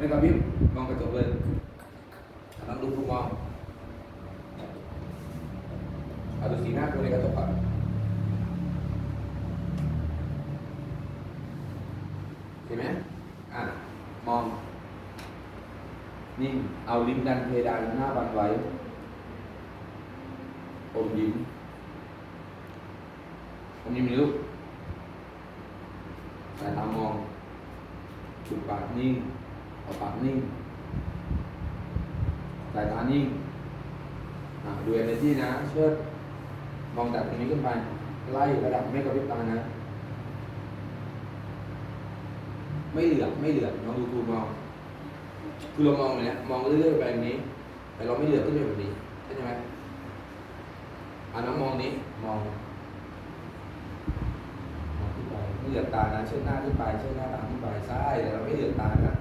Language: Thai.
đây là bếp vòng cái trộn lên khả năng đúng không ngon. Ada Sina boleh kata Pak Thế mẹ À Mom Nhìn Ao Linh đan thề đàn na bàn váy. Ôm dính Ôm dính lúc lại nào mong Chụp bạc nhìn. เห็นไหมอะมองนิ่งเอาลิ้นดันเพดานหน้าบันไว้อมยิ้มอมยิ้มมีลูกสายตามองจุดปากนิ่งสายตานิ่งดูเอเนจีนะ เชิดมองจากตรงนี้ขึ้นไป ไล่ระดับไม่กระพริบตานะ ไม่เหลือบไม่เหลือบลองดูดูมอง คือเรามองอย่างนี้มองเรื่อยๆไปแบบนี้ แต่เราไม่เหลือบขึ้นไปแบบนี้เข้าใจไหมอ่าน้องมองนี้มองมองขึ้นไปไม่เหลือบตานะ เชิดหน้าขึ้นไป เชิดหน้าตามขึ้นไปใช่แต่เราไม่เหลือบตานะ